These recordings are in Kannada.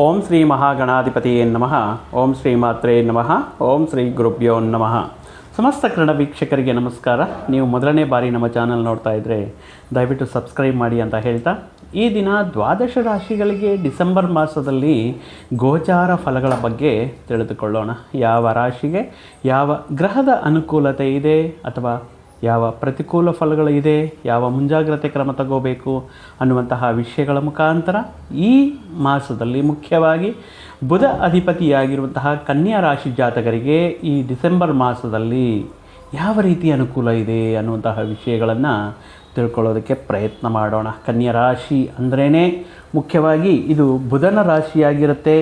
ಓಂ ಶ್ರೀ ಮಹಾಗಣಾಧಿಪತಿಯೇ ನಮಃ. ಓಂ ಶ್ರೀ ಮಾತ್ರೇ ನಮಃ. ಓಂ ಶ್ರೀ ಗುರುಭ್ಯೋ ನಮಃ. ಸಮಸ್ತ ಕನ್ನಡ ವೀಕ್ಷಕರಿಗೆ ನಮಸ್ಕಾರ. ನೀವು ಮೊದಲನೇ ಬಾರಿ ನಮ್ಮ ಚಾನಲ್ ನೋಡ್ತಾ ಇದ್ದರೆ ದಯವಿಟ್ಟು ಸಬ್ಸ್ಕ್ರೈಬ್ ಮಾಡಿ ಅಂತ ಹೇಳ್ತಾ, ಈ ದಿನ ದ್ವಾದಶ ರಾಶಿಗಳಿಗೆ ಡಿಸೆಂಬರ್ ಮಾಸದಲ್ಲಿ ಗೋಚಾರ ಫಲಗಳ ಬಗ್ಗೆ ತಿಳಿದುಕೊಳ್ಳೋಣ. ಯಾವ ರಾಶಿಗೆ ಯಾವ ಗ್ರಹದ ಅನುಕೂಲತೆ ಇದೆ ಅಥವಾ ಯಾವ ಪ್ರತಿಕೂಲ ಫಲಗಳು ಇದೆ, ಯಾವ ಮುಂಜಾಗ್ರತೆ ಕ್ರಮ ತಗೋಬೇಕು ಅನ್ನುವಂತಹ ವಿಷಯಗಳ ಮುಖಾಂತರ ಈ ಮಾಸದಲ್ಲಿ ಮುಖ್ಯವಾಗಿ ಬುಧ ಅಧಿಪತಿಯಾಗಿರುವಂತಹ ಕನ್ಯಾ ರಾಶಿ ಜಾತಕರಿಗೆ ಈ ಡಿಸೆಂಬರ್ ಮಾಸದಲ್ಲಿ ಯಾವ ರೀತಿ ಅನುಕೂಲ ಇದೆ ಅನ್ನುವಂತಹ ವಿಷಯಗಳನ್ನು ತಿಳ್ಕೊಳ್ಳೋದಕ್ಕೆ ಪ್ರಯತ್ನ ಮಾಡೋಣ. ಕನ್ಯಾ ರಾಶಿ ಅಂದ್ರೇ ಮುಖ್ಯವಾಗಿ ಇದು ಬುಧನ ರಾಶಿಯಾಗಿರುತ್ತೆ.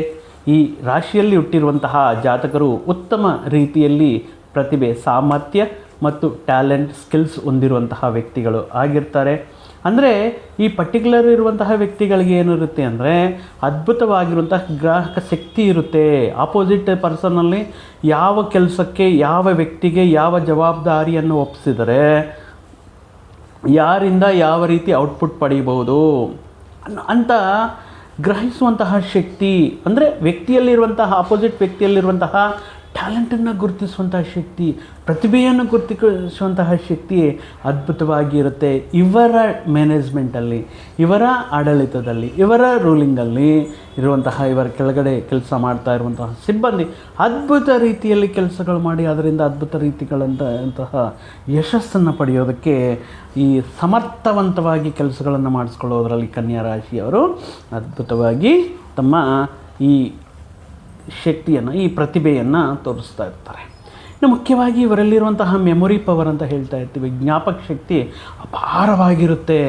ಈ ರಾಶಿಯಲ್ಲಿ ಹುಟ್ಟಿರುವಂತಹ ಜಾತಕರು ಉತ್ತಮ ರೀತಿಯಲ್ಲಿ ಪ್ರತಿಭೆ, ಸಾಮರ್ಥ್ಯ ಮತ್ತು ಟ್ಯಾಲೆಂಟ್, ಸ್ಕಿಲ್ಸ್ ಹೊಂದಿರುವಂತಹ ವ್ಯಕ್ತಿಗಳು ಆಗಿರ್ತಾರೆ. ಅಂದರೆ ಈ ಪರ್ಟಿಕ್ಯುಲರ್ ಇರುವಂತಹ ವ್ಯಕ್ತಿಗಳಿಗೆ ಏನಿರುತ್ತೆ ಅಂದರೆ ಅದ್ಭುತವಾಗಿರುವಂತಹ ಗ್ರಾಹಕ ಶಕ್ತಿ ಇರುತ್ತೆ. ಆಪೋಸಿಟ್ ಪರ್ಸನಲ್ಲಿ ಯಾವ ಕೆಲಸಕ್ಕೆ, ಯಾವ ವ್ಯಕ್ತಿಗೆ ಯಾವ ಜವಾಬ್ದಾರಿಯನ್ನು ಒಪ್ಪಿಸಿದರೆ ಯಾರಿಂದ ಯಾವ ರೀತಿ ಔಟ್ಪುಟ್ ಪಡೀಬಹುದು ಅನ್- ಅಂತ ಗ್ರಹಿಸುವಂತಹ ಶಕ್ತಿ. ಅಂದರೆ ವ್ಯಕ್ತಿಯಲ್ಲಿರುವಂತಹ ಆಪೋಸಿಟ್ ವ್ಯಕ್ತಿಯಲ್ಲಿರುವಂತಹ ಟ್ಯಾಲೆಂಟನ್ನು ಗುರುತಿಸುವಂತಹ ಶಕ್ತಿ, ಪ್ರತಿಭೆಯನ್ನು ಗುರುತಿಸುವಂತಹ ಶಕ್ತಿ ಅದ್ಭುತವಾಗಿರುತ್ತೆ ಇವರ ಮ್ಯಾನೇಜ್ಮೆಂಟಲ್ಲಿ ಇವರ ಆಡಳಿತದಲ್ಲಿ, ಇವರ ರೂಲಿಂಗಲ್ಲಿ ಇರುವಂತಹ, ಇವರ ಕೆಳಗಡೆ ಕೆಲಸ ಮಾಡ್ತಾ ಇರುವಂತಹ ಸಿಬ್ಬಂದಿ ಅದ್ಭುತ ರೀತಿಯಲ್ಲಿ ಕೆಲಸಗಳು ಮಾಡಿ ಅದರಿಂದ ಅದ್ಭುತ ರೀತಿಗಳಂತ ಅಂತಹ ಯಶಸ್ಸನ್ನು ಪಡೆಯೋದಕ್ಕೆ ಈ ಸಮರ್ಥವಂತವಾಗಿ ಕೆಲಸಗಳನ್ನು ಮಾಡಿಸ್ಕೊಳ್ಳೋದ್ರಲ್ಲಿ ಕನ್ಯಾ ರಾಶಿಯವರು ಅದ್ಭುತವಾಗಿ ತಮ್ಮ ಈ ಶಕ್ತಿಯನ್ನು, ಈ ಪ್ರತಿಭೆಯನ್ನು ತೋರಿಸ್ತಾ ಇರ್ತಾರೆ. ಇನ್ನು ಮುಖ್ಯವಾಗಿ ಇವರಲ್ಲಿರುವಂತಹ ಮೆಮೊರಿ ಪವರ್ ಅಂತ ಹೇಳ್ತಾ ಇರ್ತೀವಿ. ಜ್ಞಾಪಕ ಶಕ್ತಿ ಅಪಾರವಾಗಿರುತ್ತೆ.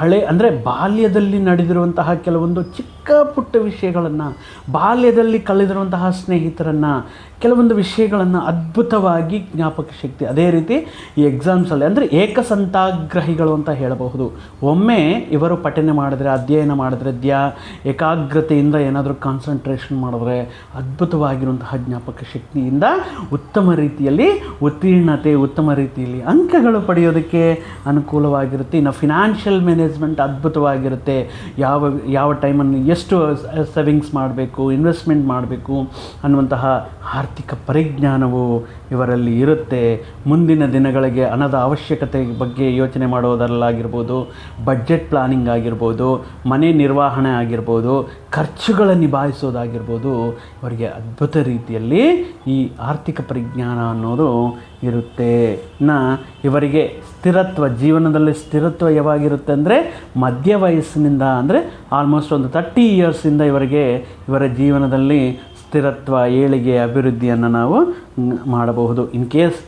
ಹಳೆ ಅಂದರೆ ಬಾಲ್ಯದಲ್ಲಿ ನಡೆದಿರುವಂತಹ ಕೆಲವೊಂದು ಚಿಕ್ಕ ಪುಟ್ಟ ವಿಷಯಗಳನ್ನು, ಬಾಲ್ಯದಲ್ಲಿ ಕಳೆದಿರುವಂತಹ ಸ್ನೇಹಿತರನ್ನು, ಕೆಲವೊಂದು ವಿಷಯಗಳನ್ನು ಅದ್ಭುತವಾಗಿ ಜ್ಞಾಪಕ ಶಕ್ತಿ. ಅದೇ ರೀತಿ ಈ ಎಕ್ಸಾಮ್ಸಲ್ಲಿ ಅಂದರೆ ಏಕಸಂತಾಗ್ರಹಿಗಳು ಅಂತ ಹೇಳಬಹುದು. ಒಮ್ಮೆ ಇವರು ಪಠನೆ ಮಾಡಿದ್ರೆ, ಅಧ್ಯಯನ ಮಾಡಿದ್ರೆ, ದ್ಯಾ, ಏಕಾಗ್ರತೆಯಿಂದ ಏನಾದರೂ ಕಾನ್ಸಂಟ್ರೇಷನ್ ಮಾಡಿದ್ರೆ ಅದ್ಭುತವಾಗಿರುವಂತಹ ಜ್ಞಾಪಕ ಶಕ್ತಿಯಿಂದ ಉತ್ತಮ ರೀತಿಯಲ್ಲಿ, ಉತ್ತೀರ್ಣತೆ, ಉತ್ತಮ ರೀತಿಯಲ್ಲಿ ಅಂಕಗಳು ಪಡೆಯೋದಕ್ಕೆ ಅನುಕೂಲವಾಗಿರುತ್ತೆ. ಇನ್ನು ಫಿನಾನ್ಷಿಯಲ್ ಮ್ಯಾನೇಜ್ಮೆಂಟ್ ಅದ್ಭುತವಾಗಿರುತ್ತೆ. ಯಾವ ಯಾವ ಟೈಮನ್ನು ಎಷ್ಟು ಸೇವಿಂಗ್ಸ್ ಮಾಡಬೇಕು ಇನ್ವೆಸ್ಟ್ಮೆಂಟ್ ಮಾಡಬೇಕು ಅನ್ನುವಂತಹ ಆರ್ಥಿಕ ಪರಿಜ್ಞಾನವು ಇವರಲ್ಲಿ ಇರುತ್ತೆ. ಮುಂದಿನ ದಿನಗಳಿಗೆ ಹಣದ ಅವಶ್ಯಕತೆ ಬಗ್ಗೆ ಯೋಚನೆ ಮಾಡೋದರಲ್ಲಾಗಿರ್ಬೋದು ಬಡ್ಜೆಟ್ ಪ್ಲಾನಿಂಗ್ ಆಗಿರ್ಬೋದು, ಮನೆ ನಿರ್ವಹಣೆ ಆಗಿರ್ಬೋದು, ಖರ್ಚುಗಳ ನಿಭಾಯಿಸೋದಾಗಿರ್ಬೋದು, ಇವರಿಗೆ ಅದ್ಭುತ ರೀತಿಯಲ್ಲಿ ಈ ಆರ್ಥಿಕ ಪರಿಜ್ಞಾನ ಅನ್ನೋದು ಇರುತ್ತೆ. ಇನ್ನು ಇವರಿಗೆ ಸ್ಥಿರತ್ವ, ಜೀವನದಲ್ಲಿ ಸ್ಥಿರತ್ವ ಯಾವಾಗಿರುತ್ತೆ ಅಂದರೆ ಮಧ್ಯ ವಯಸ್ಸಿನಿಂದ ಅಂದರೆ ಆಲ್ಮೋಸ್ಟ್ ಒಂದು ತರ್ಟಿ ಇಯರ್ಸಿಂದ ಇವರಿಗೆ ಇವರ ಜೀವನದಲ್ಲಿ ಸ್ಥಿರತ್ವ, ಏಳಿಗೆ ಅಭಿವೃದ್ಧಿಯನ್ನು ನಾವು ಮಾಡಬಹುದು. ಇನ್ ಕೇಸ್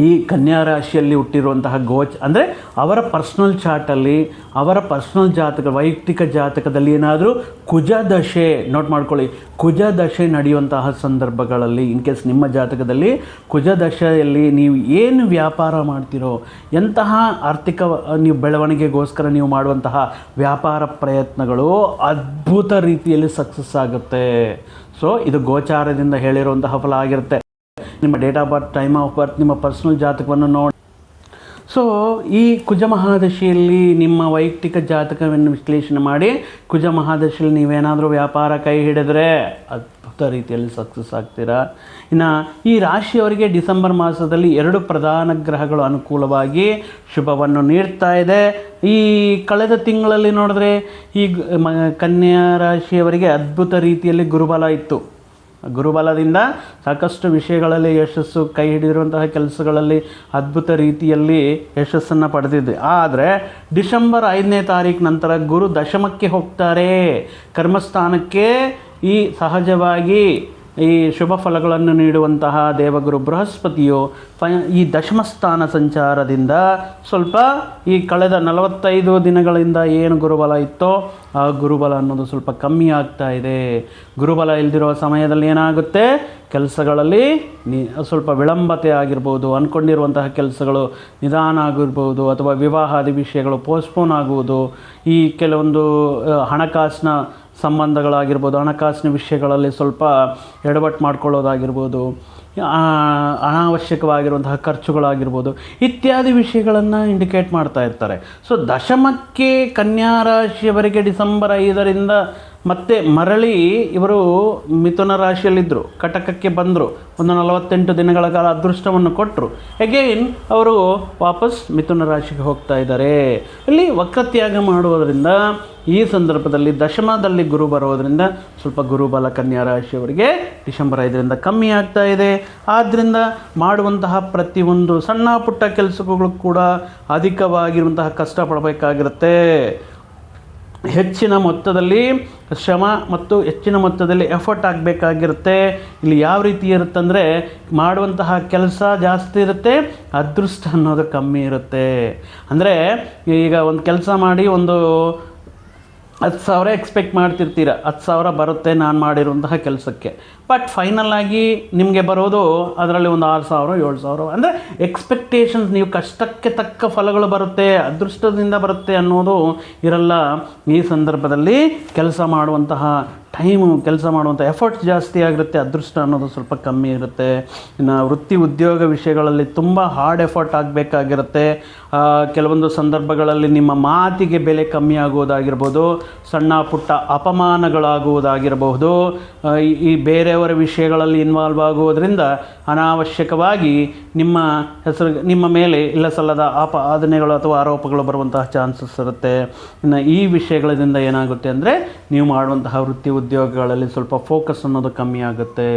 ಈ ಕನ್ಯಾ ರಾಶಿಯಲ್ಲಿ ಹುಟ್ಟಿರುವಂತಹ ಗೋಚ್, ಅಂದರೆ ಅವರ ಪರ್ಸ್ನಲ್ ಚಾರ್ಟಲ್ಲಿ ಅವರ ಪರ್ಸ್ನಲ್ ಜಾತಕ, ವೈಯಕ್ತಿಕ ಜಾತಕದಲ್ಲಿ ಏನಾದರೂ ಕುಜ ದಶೆ ನೋಟ್ ಮಾಡ್ಕೊಳ್ಳಿ ಕುಜ ದಶೆ ನಡೆಯುವಂತಹ ಸಂದರ್ಭಗಳಲ್ಲಿ ಇನ್ ಕೇಸ್ ನಿಮ್ಮ ಜಾತಕದಲ್ಲಿ ಕುಜ ದಶೆಯಲ್ಲಿ ನೀವು ಏನು ವ್ಯಾಪಾರ ಮಾಡ್ತಿರೋ, ಎಂತಹ ಆರ್ಥಿಕ ನೀವು ಬೆಳವಣಿಗೆಗೋಸ್ಕರ ನೀವು ಮಾಡುವಂತಹ ವ್ಯಾಪಾರ ಪ್ರಯತ್ನಗಳು ಅದ್ಭುತ ರೀತಿಯಲ್ಲಿ ಸಕ್ಸಸ್ ಆಗುತ್ತೆ. ಸೊ ಇದು ಗೋಚಾರದಿಂದ ಹೇಳಿರುವಂತಹ ಫಲ ಆಗಿರುತ್ತೆ. ನಿಮ್ಮ date of birth time of birth ನಿಮ್ಮ ಪರ್ಸ್ನಲ್ ಜಾತಕವನ್ನು ನೋಡಿ. ಸೊ ಈ ಕುಜ ಮಹಾದಶಿಯಲ್ಲಿ ನಿಮ್ಮ ವೈಯಕ್ತಿಕ ಜಾತಕವನ್ನು ವಿಶ್ಲೇಷಣೆ ಮಾಡಿ, ಕುಜ ಮಹಾದಶಿಯಲ್ಲಿ ನೀವೇನಾದರೂ ವ್ಯಾಪಾರ ಕೈ ಹಿಡಿದ್ರೆ ಅದ್ಭುತ ರೀತಿಯಲ್ಲಿ ಸಕ್ಸಸ್ ಆಗ್ತೀರಾ? ಇನ್ನು, ಈ ರಾಶಿಯವರಿಗೆ ಡಿಸೆಂಬರ್ ಮಾಸದಲ್ಲಿ ಎರಡು ಪ್ರಧಾನ ಗ್ರಹಗಳು ಅನುಕೂಲವಾಗಿ ಶುಭವನ್ನು ನೀಡ್ತಾ ಇದೆ. ಈ ಕಳೆದ ತಿಂಗಳಲ್ಲಿ ನೋಡಿದ್ರೆ, ಈ ಕನ್ಯಾ ರಾಶಿಯವರಿಗೆ ಅದ್ಭುತ ರೀತಿಯಲ್ಲಿ ಗುರುಬಲ ಇತ್ತು. ಗುರುಬಲದಿಂದ ಸಾಕಷ್ಟು ವಿಷಯಗಳಲ್ಲಿ ಯಶಸ್ಸು ಕೈ ಹಿಡಿದಿರುವಂತಹ ಕೆಲಸಗಳಲ್ಲಿ ಅದ್ಭುತ ರೀತಿಯಲ್ಲಿ ಯಶಸ್ಸನ್ನು ಪಡೆದಿದ್ದೆ ಆದರೆ ಡಿಸೆಂಬರ್ ಐದನೇ ತಾರೀಕು ನಂತರ ಗುರು ದಶಮಕ್ಕೆ ಹೋಗ್ತಾರೆ. ಕರ್ಮಸ್ಥಾನಕ್ಕೆ ಈ ಸಹಜವಾಗಿ ಈ ಶುಭ ಫಲಗಳನ್ನು ನೀಡುವಂತಹ ದೇವಗುರು ಬೃಹಸ್ಪತಿಯು ಈ ದಶಮಸ್ಥಾನ ಸಂಚಾರದಿಂದ ಸ್ವಲ್ಪ ಈ ಕಳೆದ ನಲವತ್ತೈದು ದಿನಗಳಿಂದ ಏನು ಗುರುಬಲ ಇತ್ತೋ ಆ ಗುರುಬಲ ಅನ್ನೋದು ಸ್ವಲ್ಪ ಕಮ್ಮಿ ಆಗ್ತಾ ಇದೆ. ಗುರುಬಲ ಇಲ್ದಿರೋ ಸಮಯದಲ್ಲಿ ಏನಾಗುತ್ತೆ? ಕೆಲಸಗಳಲ್ಲಿ ಸ್ವಲ್ಪ ವಿಳಂಬತೆ ಆಗಿರ್ಬೋದು ಅಂದ್ಕೊಂಡಿರುವಂತಹ ಕೆಲಸಗಳು ನಿಧಾನ ಆಗಿರ್ಬೋದು, ಅಥವಾ ವಿವಾಹಾದಿ ವಿಷಯಗಳು ಪೋಸ್ಟ್ಪೋನ್ ಆಗುವುದು, ಈ ಕೆಲವೊಂದು ಹಣಕಾಸಿನ ಸಂಬಂಧಗಳಾಗಿರ್ಬೋದು, ಹಣಕಾಸಿನ ವಿಷಯಗಳಲ್ಲಿ ಸ್ವಲ್ಪ ಎಡವಟ್ಟು ಮಾಡ್ಕೊಳ್ಳೋದಾಗಿರ್ಬೋದು ಅನಾವಶ್ಯಕವಾಗಿರುವಂತಹ ಖರ್ಚುಗಳಾಗಿರ್ಬೋದು, ಇತ್ಯಾದಿ ವಿಷಯಗಳನ್ನು ಇಂಡಿಕೇಟ್ ಮಾಡ್ತಾ ಇರ್ತಾರೆ. ಸೊ, ದಶಮಕ್ಕೆ ಕನ್ಯಾ ರಾಶಿಯವರೆಗೆ ಡಿಸೆಂಬರ್ ಐದರಿಂದ ಮತ್ತೆ ಮರಳಿ ಇವರು ಮಿಥುನ ರಾಶಿಯಲ್ಲಿದ್ದರು ಕಟಕಕ್ಕೆ ಬಂದರು, ಒಂದು ನಲವತ್ತೆಂಟು ದಿನಗಳ ಕಾಲ ಅದೃಷ್ಟವನ್ನು ಕೊಟ್ಟರು ಅಗೈನ್ ಅವರು ವಾಪಸ್ ಮಿಥುನ ರಾಶಿಗೆ ಹೋಗ್ತಾ ಇದ್ದಾರೆ. ಇಲ್ಲಿ ವಕ್ರತ್ಯಾಗ ಮಾಡುವುದರಿಂದ, ಈ ಸಂದರ್ಭದಲ್ಲಿ ದಶಮದಲ್ಲಿ ಗುರು ಬರೋದರಿಂದ ಸ್ವಲ್ಪ ಗುರುಬಲ ಕನ್ಯಾ ರಾಶಿಯವರಿಗೆ ಡಿಸೆಂಬರ್ ಐದರಿಂದ ಕಮ್ಮಿ ಆಗ್ತಾ ಇದೆ. ಆದ್ದರಿಂದ ಮಾಡುವಂತಹ ಪ್ರತಿಯೊಂದು ಸಣ್ಣ ಪುಟ್ಟ ಕೆಲಸಗಳು ಕೂಡ ಅಧಿಕವಾಗಿರುವಂತಹ ಕಷ್ಟಪಡಬೇಕಾಗಿರುತ್ತೆ ಹೆಚ್ಚಿನ ಮೊತ್ತದಲ್ಲಿ ಶ್ರಮ ಮತ್ತು ಹೆಚ್ಚಿನ ಮೊತ್ತದಲ್ಲಿ ಎಫರ್ಟ್ ಆಗಬೇಕಾಗಿರುತ್ತೆ. ಇಲ್ಲಿ ಯಾವ ರೀತಿ ಇರುತ್ತಂದರೆ ಮಾಡುವಂತಹ ಕೆಲಸ ಜಾಸ್ತಿ ಇರುತ್ತೆ, ಅದೃಷ್ಟ ಅನ್ನೋದು ಕಮ್ಮಿ ಇರುತ್ತೆ. ಅಂದರೆ ಈಗ ಒಂದು ಕೆಲಸ ಮಾಡಿ ಒಂದು ಹತ್ತು ಸಾವಿರ ಎಕ್ಸ್ಪೆಕ್ಟ್ ಮಾಡ್ತಿರ್ತೀರ, ಹತ್ತು ಸಾವಿರ ಬರುತ್ತೆ ನಾನು ಮಾಡಿರುವಂತಹ ಕೆಲಸಕ್ಕೆ. ಬಟ್ ಫೈನಲ್ ಆಗಿ ನಿಮಗೆ ಬರೋದು ಅದರಲ್ಲಿ ಒಂದು ಆರು ಸಾವಿರ, ಏಳು ಸಾವಿರ. ಅಂದರೆ ಎಕ್ಸ್ಪೆಕ್ಟೇಷನ್ಸ್ ನೀವು ಕಷ್ಟಕ್ಕೆ ತಕ್ಕ ಫಲಗಳು ಬರುತ್ತೆ, ಅದೃಷ್ಟದಿಂದ ಬರುತ್ತೆ ಅನ್ನೋದು ಇರಲ್ಲ ಈ ಸಂದರ್ಭದಲ್ಲಿ ಕೆಲಸ ಮಾಡುವಂತಹ ಟೈಮು ಕೆಲಸ ಮಾಡುವಂಥ ಎಫರ್ಟ್ಸ್ ಜಾಸ್ತಿ ಆಗಿರುತ್ತೆ, ಅದೃಷ್ಟ ಅನ್ನೋದು ಸ್ವಲ್ಪ ಕಮ್ಮಿ ಇರುತ್ತೆ. ಇನ್ನು ವೃತ್ತಿ ಉದ್ಯೋಗ ವಿಷಯಗಳಲ್ಲಿ ತುಂಬ ಹಾರ್ಡ್ ಎಫರ್ಟ್ ಆಗಬೇಕಾಗಿರುತ್ತೆ. ಕೆಲವೊಂದು ಸಂದರ್ಭಗಳಲ್ಲಿ ನಿಮ್ಮ ಮಾತಿಗೆ ಬೆಲೆ ಕಮ್ಮಿ ಆಗುವುದಾಗಿರ್ಬೋದು, ಸಣ್ಣ ಪುಟ್ಟ ಅಪಮಾನಗಳಾಗುವುದಾಗಿರಬಹುದು. ಈ- ಬೇರೆಯವರ ವಿಷಯಗಳಲ್ಲಿ ಇನ್ವಾಲ್ವ್ ಆಗುವುದರಿಂದ ಅನಾವಶ್ಯಕವಾಗಿ ನಿಮ್ಮ ಹೆಸರು, ನಿಮ್ಮ ಮೇಲೆ ಇಲ್ಲ ಸಲ್ಲದ ಆಪಾದನೆಗಳು ಅಥವಾ ಆರೋಪಗಳು ಬರುವಂತಹ ಚಾನ್ಸಸ್ ಇರುತ್ತೆ. ಇನ್ನು ಈ ವಿಷಯಗಳಿಂದ ಏನಾಗುತ್ತೆ ಅಂದರೆ, ನೀವು ಮಾಡುವಂತಹ ವೃತ್ತಿ ಉದ್ಯೋಗಗಳಲ್ಲಿ ಸ್ವಲ್ಪ ಫೋಕಸ್ ಅನ್ನೋದು ಕಮ್ಮಿ ಆಗುತ್ತೆ.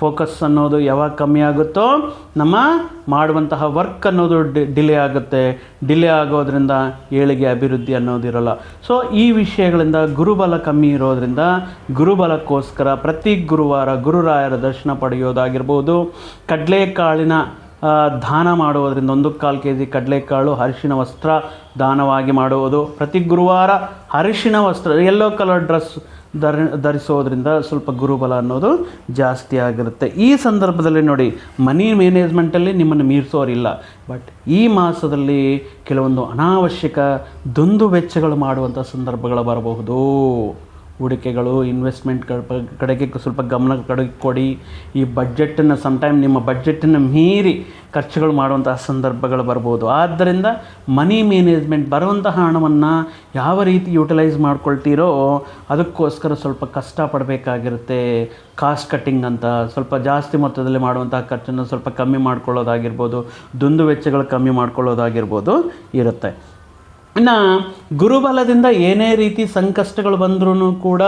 ಫೋಕಸ್ ಅನ್ನೋದು ಯಾವಾಗ ಕಮ್ಮಿ ಆಗುತ್ತೋ ನಮ್ಮ ಮಾಡುವಂತಹ ವರ್ಕ್ ಅನ್ನೋದು ಡಿಲೇ ಆಗುತ್ತೆ. ಡಿಲೇ ಆಗೋದ್ರಿಂದ ಏಳಿಗೆ ಅಭಿವೃದ್ಧಿ ಅನ್ನೋದಿರಲ್ಲ ಸೊ ಈ ವಿಷಯಗಳಿಂದ ಗುರುಬಲ ಕಮ್ಮಿ ಇರೋದ್ರಿಂದ ಗುರುಬಲಕ್ಕೋಸ್ಕರ ಪ್ರತಿ ಗುರುವಾರ ಗುರುರಾಯರ ದರ್ಶನ ಪಡೆಯೋದಾಗಿರ್ಬೋದು, ಕಡಲೆಕಾಳಿನ ದಾನ ಮಾಡುವುದರಿಂದ ಒಂದು ಕಾಲು ಕೆ ಜಿ ಕಡಲೆಕಾಳು ಅರಿಶಿನ ವಸ್ತ್ರ ದಾನವಾಗಿ ಮಾಡುವುದು. ಪ್ರತಿ ಗುರುವಾರ ಅರಿಶಿನ ವಸ್ತ್ರ ಯೆಲ್ಲೋ ಕಲರ್ ಡ್ರೆಸ್ ಧರ, ಧರಿಸೋದ್ರಿಂದ ಸ್ವಲ್ಪ ಗುರುಬಲ ಅನ್ನೋದು ಜಾಸ್ತಿ ಆಗಿರುತ್ತೆ. ಈ ಸಂದರ್ಭದಲ್ಲಿ ನೋಡಿ ಮನಿ ಮ್ಯಾನೇಜ್ಮೆಂಟಲ್ಲಿ ನಿಮ್ಮನ್ನು ಮೀರಿಸೋರಿಲ್ಲ. ಬಟ್ ಈ ಮಾಸದಲ್ಲಿ ಕೆಲವೊಂದು ಅನಾವಶ್ಯಕ ದುಂದು ವೆಚ್ಚಗಳು ಮಾಡುವಂಥ ಸಂದರ್ಭಗಳು ಬರಬಹುದು. ಹೂಡಿಕೆಗಳು ಇನ್ವೆಸ್ಟ್ಮೆಂಟ್ ಕಡೆಗೆ ಸ್ವಲ್ಪ ಗಮನ ಕಡೆಗೆ ಕೊಡಿ ಈ ಬಡ್ಜೆಟನ್ನು ಸಮ್ಟೈಮ್ ನಿಮ್ಮ ಬಡ್ಜೆಟನ್ನು ಮೀರಿ ಖರ್ಚುಗಳು ಮಾಡುವಂತಹ ಸಂದರ್ಭಗಳು ಬರ್ಬೋದು. ಆದ್ದರಿಂದ ಮನಿ ಮ್ಯಾನೇಜ್ಮೆಂಟ್ ಬರುವಂತಹ ಹಣವನ್ನು ಯಾವ ರೀತಿ ಯೂಟಿಲೈಸ್ ಮಾಡ್ಕೊಳ್ತೀರೋ ಅದಕ್ಕೋಸ್ಕರ ಸ್ವಲ್ಪ ಕಷ್ಟಪಡಬೇಕಾಗಿರುತ್ತೆ. ಕಾಸ್ಟ್ ಕಟ್ಟಿಂಗ್ ಅಂತ ಸ್ವಲ್ಪ ಜಾಸ್ತಿ ಮೊತ್ತದಲ್ಲಿ ಮಾಡುವಂತಹ ಖರ್ಚನ್ನು ಸ್ವಲ್ಪ ಕಮ್ಮಿ ಮಾಡ್ಕೊಳ್ಳೋದಾಗಿರ್ಬೋದು ದುಂದು ವೆಚ್ಚಗಳು ಕಮ್ಮಿ ಮಾಡ್ಕೊಳ್ಳೋದಾಗಿರ್ಬೋದು ಇರುತ್ತೆ. ಇನ್ನು ಗುರುಬಲದಿಂದ ಏನೇ ರೀತಿ ಸಂಕಷ್ಟಗಳು ಬಂದರೂ ಕೂಡ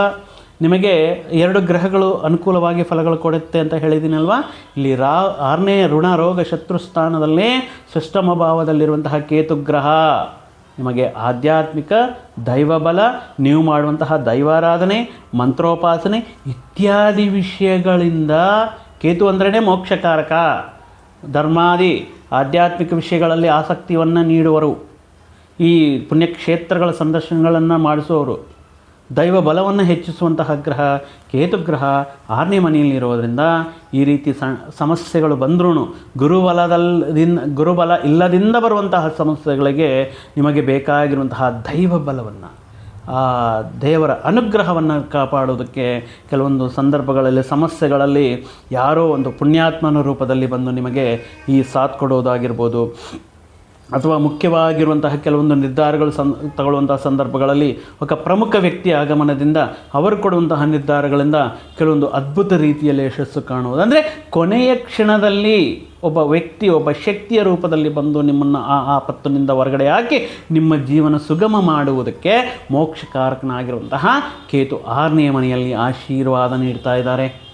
ನಿಮಗೆ ಎರಡು ಗ್ರಹಗಳು ಅನುಕೂಲವಾಗಿ ಫಲಗಳು ಕೊಡುತ್ತೆ ಅಂತ ಹೇಳಿದ್ದೀನಲ್ವಾ ಇಲ್ಲಿ ರಾ, ಆರನೇ ಋಣ ರೋಗ ಶತ್ರು ಸ್ಥಾನದಲ್ಲಿ ಷಷ್ಟಮ ಭಾವದಲ್ಲಿರುವಂತಹ ಕೇತು ಗ್ರಹ. ನಿಮಗೆ ಆಧ್ಯಾತ್ಮಿಕ ದೈವಬಲ, ನೀವು ಮಾಡುವಂತಹ ದೈವಾರಾಧನೆ, ಮಂತ್ರೋಪಾಸನೆ ಇತ್ಯಾದಿ ವಿಷಯಗಳಿಂದ ಕೇತು ಅಂದ್ರೇ ಮೋಕ್ಷಕಾರಕ. ಧರ್ಮಾದಿ, ಆಧ್ಯಾತ್ಮಿಕ ವಿಷಯಗಳಲ್ಲಿ ಆಸಕ್ತಿಯನ್ನು ನೀಡುವರು. ಈ ಪುಣ್ಯಕ್ಷೇತ್ರಗಳ ಸಂದರ್ಶನಗಳನ್ನು ಮಾಡಿಸೋರು ದೈವ ಬಲವನ್ನು ಹೆಚ್ಚಿಸುವಂತಹ ಗ್ರಹ ಕೇತುಗ್ರಹ ಆರನೇ ಮನೆಯಲ್ಲಿರೋದ್ರಿಂದ ಈ ರೀತಿ ಸಮಸ್ಯೆಗಳು ಬಂದ್ರೂ ಗುರುಬಲದಲ್ಲಿಂದ ಗುರುಬಲ ಇಲ್ಲದಿಂದ ಬರುವಂತಹ ಸಮಸ್ಯೆಗಳಿಗೆ ನಿಮಗೆ ಬೇಕಾಗಿರುವಂತಹ ದೈವ ಬಲವನ್ನು, ಆ ದೇವರ ಅನುಗ್ರಹವನ್ನು ಕಾಪಾಡೋದಕ್ಕೆ ಕೆಲವೊಂದು ಸಂದರ್ಭಗಳಲ್ಲಿ, ಸಮಸ್ಯೆಗಳಲ್ಲಿ ಯಾರೋ ಒಂದು ಪುಣ್ಯಾತ್ಮನ ರೂಪದಲ್ಲಿ ಬಂದು ನಿಮಗೆ ಈ ಸಾಥ್ ಕೊಡೋದಾಗಿರ್ಬೋದು. ಅಥವಾ ಮುಖ್ಯವಾಗಿರುವಂತಹ ಕೆಲವೊಂದು ನಿರ್ಧಾರಗಳು ಸಂ, ತಗೊಳ್ಳುವಂತಹ ಸಂದರ್ಭಗಳಲ್ಲಿ ಒಬ್ಬ ಪ್ರಮುಖ ವ್ಯಕ್ತಿ ಆಗಮನದಿಂದ ಅವರು ಕೊಡುವಂತಹ ನಿರ್ಧಾರಗಳಿಂದ ಕೆಲವೊಂದು ಅದ್ಭುತ ರೀತಿಯಲ್ಲಿ ಯಶಸ್ಸು ಕಾಣುವುದು. ಅಂದರೆ ಕೊನೆಯ ಕ್ಷಣದಲ್ಲಿ ಒಬ್ಬ ವ್ಯಕ್ತಿ, ಒಬ್ಬ ಶಕ್ತಿಯ ರೂಪದಲ್ಲಿ ಬಂದು ನಿಮ್ಮನ್ನು ಆ ಆಪತ್ತಿನಿಂದ ಹೊರಗಡೆ ಹಾಕಿ ನಿಮ್ಮ ಜೀವನ ಸುಗಮ ಮಾಡುವುದಕ್ಕೆ ಮೋಕ್ಷಕಾರಕನಾಗಿರುವಂತಹ ಕೇತು ಆರನೇ ಮನೆಯಲ್ಲಿ ಆಶೀರ್ವಾದ ನೀಡ್ತಾ ಇದ್ದಾರೆ.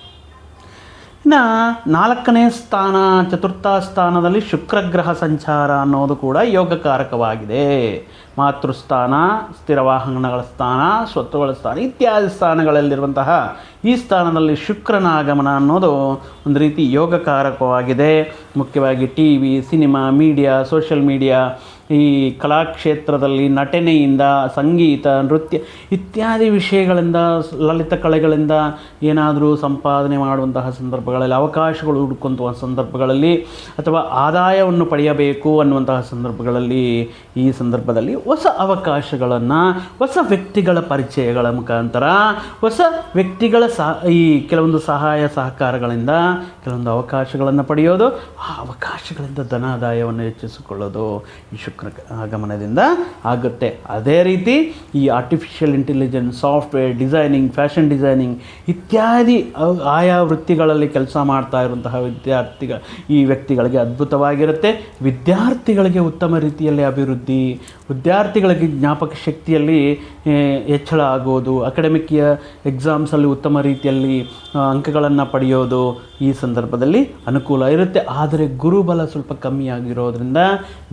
ಇನ್ನು ನಾಲ್ಕನೇ ಸ್ಥಾನ, ಚತುರ್ಥ ಸ್ಥಾನದಲ್ಲಿ ಶುಕ್ರಗ್ರಹ ಸಂಚಾರ ಅನ್ನೋದು ಕೂಡ ಯೋಗಕಾರಕವಾಗಿದೆ. ಮಾತೃಸ್ಥಾನ ಸ್ಥಿರ ವಾಹನಗಳ ಸ್ಥಾನ, ಸ್ವತ್ತುಗಳ ಸ್ಥಾನ ಇತ್ಯಾದಿ ಸ್ಥಾನಗಳಲ್ಲಿರುವಂತಹ ಈ ಸ್ಥಾನದಲ್ಲಿ ಶುಕ್ರನ ಆಗಮನ ಅನ್ನೋದು ಒಂದು ರೀತಿ ಯೋಗಕಾರಕವಾಗಿದೆ. ಮುಖ್ಯವಾಗಿ T V, cinema, media, social media ಈ ಕಲಾಕ್ಷೇತ್ರದಲ್ಲಿ ನಟನೆಯಿಂದ ಸಂಗೀತ, ನೃತ್ಯ ಇತ್ಯಾದಿ ವಿಷಯಗಳಿಂದ, ಲಲಿತ ಕಲೆಗಳಿಂದ ಏನಾದರೂ ಸಂಪಾದನೆ ಮಾಡುವಂತಹ ಸಂದರ್ಭಗಳಲ್ಲಿ, ಅವಕಾಶಗಳು ಹುಡುಕುವಂತಹ ಸಂದರ್ಭಗಳಲ್ಲಿ ಅಥವಾ ಆದಾಯವನ್ನು ಪಡೆಯಬೇಕು ಅನ್ನುವಂತಹ ಸಂದರ್ಭಗಳಲ್ಲಿ ಈ ಸಂದರ್ಭದಲ್ಲಿ ಹೊಸ ಅವಕಾಶಗಳನ್ನು, ಹೊಸ ವ್ಯಕ್ತಿಗಳ ಪರಿಚಯಗಳ ಮುಖಾಂತರ, ಹೊಸ ವ್ಯಕ್ತಿಗಳ ಸಹ, ಈ ಕೆಲವೊಂದು ಸಹಾಯ ಸಹಕಾರಗಳಿಂದ ಕೆಲವೊಂದು ಅವಕಾಶಗಳನ್ನು ಪಡೆಯೋದು, ಆ ಅವಕಾಶಗಳಿಂದ ಧನಾದಾಯವನ್ನು ಹೆಚ್ಚಿಸಿಕೊಳ್ಳೋದು ಶುಕ್ರ ಆಗಮನದಿಂದ ಆಗುತ್ತೆ. ಅದೇ ರೀತಿ ಈ artificial intelligence software designing fashion designing ಇತ್ಯಾದಿ ಆಯಾ ವೃತ್ತಿಗಳಲ್ಲಿ ಕೆಲಸ ಮಾಡ್ತಾ ಇರುವಂತಹ ವಿದ್ಯಾರ್ಥಿಗಳ ಈ ವ್ಯಕ್ತಿಗಳಿಗೆ ಅದ್ಭುತವಾಗಿರುತ್ತೆ. ವಿದ್ಯಾರ್ಥಿಗಳಿಗೆ ಉತ್ತಮ ರೀತಿಯಲ್ಲಿ ಅಭಿವೃದ್ಧಿ, ವಿದ್ಯಾರ್ಥಿಗಳಿಗೆ ಜ್ಞಾಪಕ ಶಕ್ತಿಯಲ್ಲಿ ಹೆಚ್ಚಳ ಆಗೋದು ಅಕಾಡೆಮಿಕ್ ಎಕ್ಸಾಮ್ಸಲ್ಲಿ ಉತ್ತಮ ರೀತಿಯಲ್ಲಿ ಅಂಕಗಳನ್ನು ಪಡೆಯೋದು ಈ ಸಂದರ್ಭದಲ್ಲಿ ಅನುಕೂಲ ಇರುತ್ತೆ. ಆದರೆ ಗುರುಬಲ ಸ್ವಲ್ಪ ಕಮ್ಮಿ ಆಗಿರೋದ್ರಿಂದ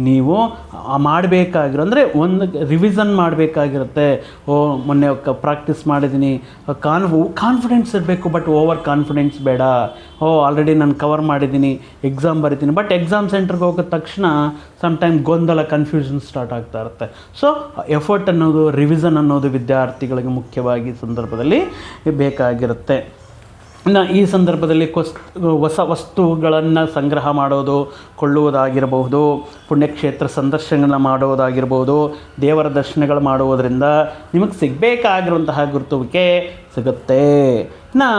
ನೀವು ಮಾಡಬೇಕಾಗಿರೋ, ಅಂದರೆ ಒಂದು ರಿವಿಸನ್ ಮಾಡಬೇಕಾಗಿರುತ್ತೆ. ಓ, ಮೊನ್ನೆ ಪ್ರಾಕ್ಟೀಸ್ ಮಾಡಿದ್ದೀನಿ. ಕಾನ್ ಕಾನ್ಫಿಡೆನ್ಸ್ ಇರಬೇಕು ಬಟ್ ಓವರ್ ಕಾನ್ಫಿಡೆನ್ಸ್ ಬೇಡ. ಓ ಆಲ್ರೆಡಿ ನಾನು ಕವರ್ ಮಾಡಿದ್ದೀನಿ ಎಕ್ಸಾಮ್ ಬರಿತೀನಿ. ಬಟ್ ಎಕ್ಸಾಮ್ ಸೆಂಟ್ರಿಗೆ ಹೋಗಿದ ತಕ್ಷಣ ಸಮ್ ಟೈಮ್ ಗೊಂದಲ ಕನ್ಫ್ಯೂಷನ್ ಸ್ಟಾರ್ಟ್ ಆಗ್ತಾ ಇರುತ್ತೆ. ಸೊ ಎಫರ್ಟ್ ಅನ್ನೋದು ರಿವಿಸನ್ ಅನ್ನೋದು ವಿದ್ಯಾರ್ಥಿಗಳಿಗೆ ಮುಖ್ಯವಾಗಿ ಸಂದರ್ಭದಲ್ಲಿ ಬೇಕಾಗಿರುತ್ತೆ. ಇನ್ನು ಈ ಸಂದರ್ಭದಲ್ಲಿ ಕೊಸ್, ಹೊಸ ವಸ್ತುಗಳನ್ನು ಸಂಗ್ರಹ ಮಾಡೋದು, ಕೊಳ್ಳುವುದಾಗಿರಬಹುದು, ಪುಣ್ಯಕ್ಷೇತ್ರ ಸಂದರ್ಶನಗಳನ್ನ ಮಾಡೋದಾಗಿರ್ಬೋದು ದೇವರ ದರ್ಶನಗಳು ಮಾಡುವುದರಿಂದ ನಿಮಗೆ ಸಿಗಬೇಕಾಗಿರುವಂತಹ ಗುರುತುವಿಕೆ ಸಿಗುತ್ತೆ. ಇನ್ನು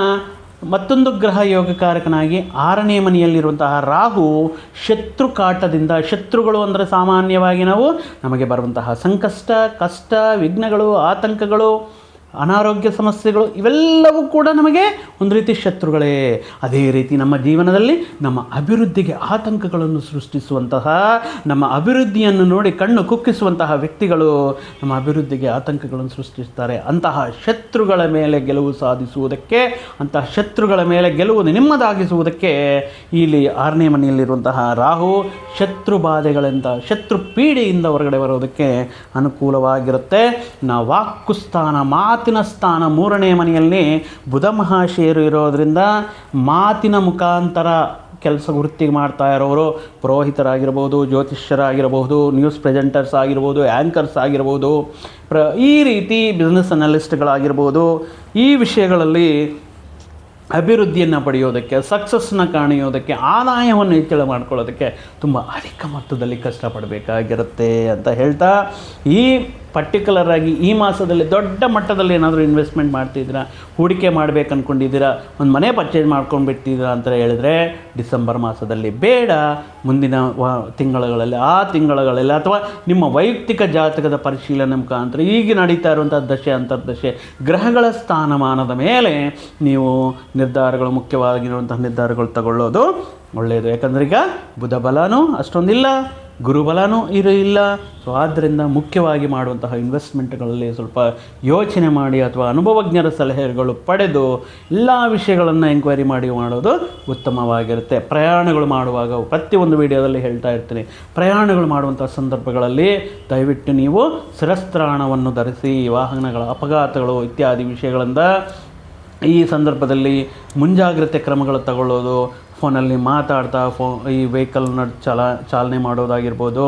ಮತ್ತೊಂದು ಗ್ರಹ ಯೋಗಕಾರಕನಾಗಿ ಆರನೇ ಮನೆಯಲ್ಲಿರುವಂತಹ ರಾಹು ಶತ್ರು ಕಾಟದಿಂದ ಶತ್ರುಗಳು ಅಂದರೆ ಸಾಮಾನ್ಯವಾಗಿ ನಾವು ನಮಗೆ ಬರುವಂತಹ ಸಂಕಷ್ಟ, ಕಷ್ಟ, ವಿಘ್ನಗಳು, ಆತಂಕಗಳು ಅನಾರೋಗ್ಯ ಸಮಸ್ಯೆಗಳು ಇವೆಲ್ಲವೂ ಕೂಡ ನಮಗೆ ಒಂದು ರೀತಿ ಶತ್ರುಗಳೇ. ಅದೇ ರೀತಿ ನಮ್ಮ ಜೀವನದಲ್ಲಿ ನಮ್ಮ ಅಭಿವೃದ್ಧಿಗೆ ಆತಂಕಗಳನ್ನು ಸೃಷ್ಟಿಸುವಂತಹ, ನಮ್ಮ ಅಭಿವೃದ್ಧಿಯನ್ನು ನೋಡಿ ಕಣ್ಣು ಕುಕ್ಕಿಸುವಂತಹ ವ್ಯಕ್ತಿಗಳು ನಮ್ಮ ಅಭಿವೃದ್ಧಿಗೆ ಆತಂಕಗಳನ್ನು ಸೃಷ್ಟಿಸ್ತಾರೆ. ಅಂತಹ ಶತ್ರುಗಳ ಮೇಲೆ ಗೆಲುವು ಸಾಧಿಸುವುದಕ್ಕೆ, ಅಂತಹ ಶತ್ರುಗಳ ಮೇಲೆ ಗೆಲುವು ನಿಮ್ಮದಾಗಿಸುವುದಕ್ಕೆ ಇಲ್ಲಿ ಆರನೇ ಮನೆಯಲ್ಲಿರುವಂತಹ ರಾಹು ಶತ್ರು ಬಾಧೆಗಳಿಂದ, ಶತ್ರು ಪೀಡೆಯಿಂದ ಹೊರಗಡೆ ಬರೋದಕ್ಕೆ ಅನುಕೂಲವಾಗಿರುತ್ತೆ. ನಾ ವಾಕ್ಕು ಸ್ಥಾನ ಮಾತಿನ ಸ್ಥಾನ ಮೂರನೇ ಮನೆಯಲ್ಲಿ ಬುಧ ಮಹಾಶಯರು ಇರೋದರಿಂದ ಮಾತಿನ ಮುಖಾಂತರ ಕೆಲಸ ವೃತ್ತಿ ಮಾಡ್ತಾ ಇರೋರು, ಪುರೋಹಿತರಾಗಿರ್ಬೋದು, ಜ್ಯೋತಿಷ್ಯರಾಗಿರ್ಬೋದು ನ್ಯೂಸ್ ಪ್ರೆಸೆಂಟರ್ಸ್ ಆಗಿರ್ಬೋದು ಆ್ಯಂಕರ್ಸ್ ಆಗಿರ್ಬೋದು, ಪ್ರ, ಈ ರೀತಿ ಬಿಸ್ನೆಸ್ ಅನಲಿಸ್ಟ್ಗಳಾಗಿರ್ಬೋದು ಈ ವಿಷಯಗಳಲ್ಲಿ ಅಭಿವೃದ್ಧಿಯನ್ನು ಪಡೆಯೋದಕ್ಕೆ ಸಕ್ಸಸ್ನ ಕಾಣಿಯೋದಕ್ಕೆ, ಆದಾಯವನ್ನು ಹೆಚ್ಚಳ ಮಾಡ್ಕೊಳ್ಳೋದಕ್ಕೆ ತುಂಬ ಅಧಿಕ ಮೊತ್ತದಲ್ಲಿ ಕಷ್ಟಪಡಬೇಕಾಗಿರುತ್ತೆ ಅಂತ ಹೇಳ್ತಾ ಈ ಪರ್ಟಿಕ್ಯುಲರ್ ಆಗಿ ಈ ಮಾಸದಲ್ಲಿ ದೊಡ್ಡ ಮಟ್ಟದಲ್ಲಿ ಏನಾದರೂ ಇನ್ವೆಸ್ಟ್ಮೆಂಟ್ ಮಾಡ್ತಿದ್ದೀರಾ? ಹೂಡಿಕೆ ಮಾಡ್ಬೇಕು ಅಂದ್ಕೊಂಡಿದ್ದೀರಾ ಒಂದು ಮನೆ ಪರ್ಚೇಸ್ ಮಾಡ್ಕೊಂಡು ಬಿಟ್ಟಿದ್ದೀರಾ ಅಂತ ಹೇಳಿದ್ರೆ ಡಿಸೆಂಬರ್ ಮಾಸದಲ್ಲಿ ಬೇಡ. ಮುಂದಿನ ವ, ತಿಂಗಳುಗಳಲ್ಲಿ, ಆ ತಿಂಗಳುಗಳಲ್ಲಿ ಅಥವಾ ನಿಮ್ಮ ವೈಯಕ್ತಿಕ ಜಾತಕದ ಪರಿಶೀಲನೆ ಮುಖಾಂತರ ಈಗ ನಡೀತಾ ಇರುವಂಥ ದಶೆ, ಅಂತರ್ದಶೆ, ಗ್ರಹಗಳ ಸ್ಥಾನಮಾನದ ಮೇಲೆ ನೀವು ನಿರ್ಧಾರಗಳು, ಮುಖ್ಯವಾಗಿರುವಂತಹ ನಿರ್ಧಾರಗಳು ತಗೊಳ್ಳೋದು ಒಳ್ಳೆಯದು ಯಾಕಂದ್ರೆ ಈಗ ಬುಧ ಬಲನೂ ಅಷ್ಟೊಂದಿಲ್ಲ. ಗುರುಬಲನೂ ಇರಲಿಲ್ಲ ಸೊ ಆದ್ದರಿಂದ ಮುಖ್ಯವಾಗಿ ಮಾಡುವಂತಹ ಇನ್ವೆಸ್ಟ್ಮೆಂಟ್ಗಳಲ್ಲಿ ಸ್ವಲ್ಪ ಯೋಚನೆ ಮಾಡಿ ಅಥವಾ ಅನುಭವಜ್ಞರ ಸಲಹೆಗಳು ಪಡೆದು ಎಲ್ಲ ವಿಷಯಗಳನ್ನು ಎಂಕ್ವೈರಿ ಮಾಡಿ ಮಾಡೋದು ಉತ್ತಮವಾಗಿರುತ್ತೆ. ಪ್ರಯಾಣಗಳು ಮಾಡುವಾಗ ಪ್ರತಿಯೊಂದು ವಿಡಿಯೋದಲ್ಲಿ ಹೇಳ್ತಾ ಇರ್ತೀನಿ. ಪ್ರಯಾಣಗಳು ಮಾಡುವಂಥ ಸಂದರ್ಭಗಳಲ್ಲಿ ದಯವಿಟ್ಟು ನೀವು ಶಿರಸ್ತ್ರಾಣವನ್ನು ಧರಿಸಿ, ವಾಹನಗಳ ಅಪಘಾತಗಳು ಇತ್ಯಾದಿ ವಿಷಯಗಳಿಂದ ಈ ಸಂದರ್ಭದಲ್ಲಿ ಮುಂಜಾಗ್ರತೆ ಕ್ರಮಗಳು ತಗೊಳ್ಳೋದು ಫೋನಲ್ಲಿ ಮಾತಾಡ್ತಾ ಫೋ, ಈ ವೆಹಿಕಲ್ನ ಚಲ, ಚಾಲನೆ ಮಾಡೋದಾಗಿರ್ಬೋದು,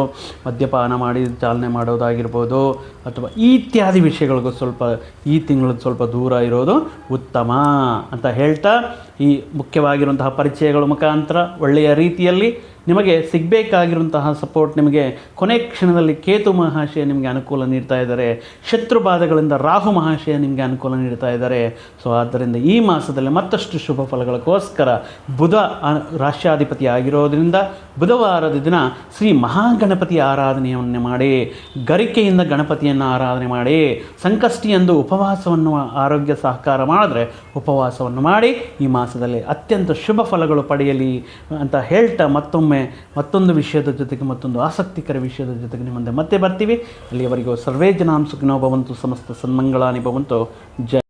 ಮದ್ಯಪಾನ ಮಾಡಿ ಚಾಲನೆ ಮಾಡೋದಾಗಿರ್ಬೋದು, ಅಥವಾ ಇತ್ಯಾದಿ ವಿಷಯಗಳಿಗೂ ಸ್ವಲ್ಪ ಈ ತಿಂಗಳು ಸ್ವಲ್ಪ ದೂರ ಇರೋದು ಉತ್ತಮ ಅಂತ ಹೇಳ್ತಾ ಈ ಮುಖ್ಯವಾಗಿರುವಂತಹ ಪರಿಚಯಗಳ ಮುಖಾಂತರ ಒಳ್ಳೆಯ ರೀತಿಯಲ್ಲಿ ನಿಮಗೆ ಸಿಗಬೇಕಾಗಿರುವಂತಹ ಸಪೋರ್ಟ್ ನಿಮಗೆ ಕೊನೆ ಕ್ಷಣದಲ್ಲಿ ಕೇತು ಮಹಾಶಯ ನಿಮಗೆ ಅನುಕೂಲ ನೀಡ್ತಾ ಇದ್ದಾರೆ. ಶತ್ರು ಬಾಧೆಗಳಿಂದ ರಾಹು ಮಹಾಶಯ ನಿಮಗೆ ಅನುಕೂಲ ನೀಡ್ತಾ ಇದ್ದಾರೆ. ಸೊ ಆದ್ದರಿಂದ ಈ ಮಾಸದಲ್ಲಿ ಮತ್ತಷ್ಟು ಶುಭ ಫಲಗಳಿಗೋಸ್ಕರ ಬುಧ ರಾಷ್ಟ್ರಾಧಿಪತಿ ಆಗಿರೋದ್ರಿಂದ ಬುಧವಾರದ ದಿನ ಶ್ರೀ ಮಹಾಗಣಪತಿ ಆರಾಧನೆಯನ್ನು ಮಾಡಿ, ಗರಿಕೆಯಿಂದ ಗಣಪತಿಯನ್ನು ಆರಾಧನೆ ಮಾಡಿ, ಸಂಕಷ್ಟಿಯಂದು ಉಪವಾಸವನ್ನು, ಆರೋಗ್ಯ ಸಹಕಾರ ಮಾಡಿದ್ರೆ ಉಪವಾಸವನ್ನು ಮಾಡಿ ಈ ಮಾಸದಲ್ಲಿ ಅತ್ಯಂತ ಶುಭ ಫಲಗಳು ಪಡೆಯಲಿ ಅಂತ ಹೇಳ್ತಾ ಮತ್ತೊಮ್ಮೆ ಮತ್ತೊಂದು ವಿಷಯದ ಜೊತೆಗೆ ಮತ್ತೊಂದು ಆಸಕ್ತಿಕರ ವಿಷಯದ ಜೊತೆಗೆ ನಿಮ್ಮ ಮತ್ತೆ ಬರ್ತೀವಿ. ಅಲ್ಲಿಯವರೆಗೂ ಸರ್ವೇ ಜನಾಂ ಸುಖಿನೋ ಭವಂತು ಸಮಸ್ತ ಸನ್ಮಂಗಳಾನಿ ಭವಂತು. ಜಯ